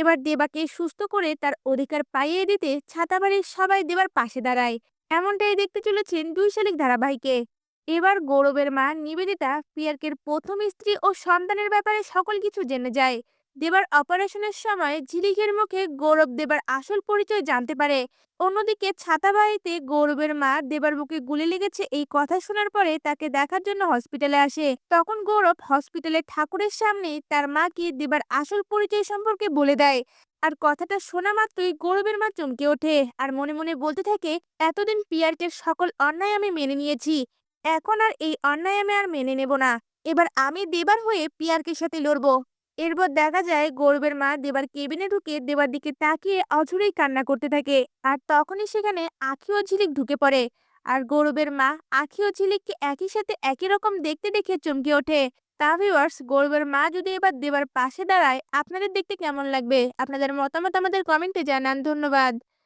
এবার দেবাকে সুস্থ করে তার অধিকার পাইয়ে দিতে ছাতাবাড়ির সবাই দেবার পাশে দাঁড়ায়। এমনটাই দেখতে চলেছেন দুই শালিক ধারাবাহিকে। এবার গৌরবের মা নিবেদিতা পিয়ারকের প্রথম স্ত্রী ও সন্তানের ব্যাপারে সকল কিছু জেনে যায়। দেবার অপারেশনের সময় ঝিলিকের মুখে গৌরব দেবার আসল পরিচয় জানতে পারে। অন্যদিকে ছাতাবাড়িতে গৌরবের মা দেবার বুকে গুলি লেগেছে এই কথা শোনার পরে তাকে দেখার জন্য হসপিটালে আসে। তখন গৌরব হসপিটালে ঠাকুরের সামনে তার মাকে দেবার আসল পরিচয় সম্পর্কে বলে দেয়। আর কথাটা শোনা মাত্রই গৌরবের মা চমকে ওঠে আর মনে মনে বলতে থাকে, এতদিন পিয়ারকের সকল অন্যায় আমি মেনে নিয়েছি। এখন আর এই অন্যায় আমি আর মেনে নেব না। এবার আমি দেবার হয়ে পিয়ারকের সাথে লড়বো। এরপর দেখা যায় গৌরবের মা দেবার কেবিনে ঢুকে দেবার দিকে তাকিয়ে অঝরেই কান্না করতে থাকে। আর তখনই সেখানে আখি ও ঝিলিক ঢুকে পড়ে। আর গৌরবের মা আখি ও ঝিলিককে একই সাথে একই রকম দেখতে দেখে চমকে ওঠে। তা ভিওয়ার্স গৌরবের মা যদি এবার দেবার পাশে দাঁড়ায়, আপনাদের দেখতে কেমন লাগবে? আপনাদের মতামত আমাদের কমেন্টে জানান। ধন্যবাদ।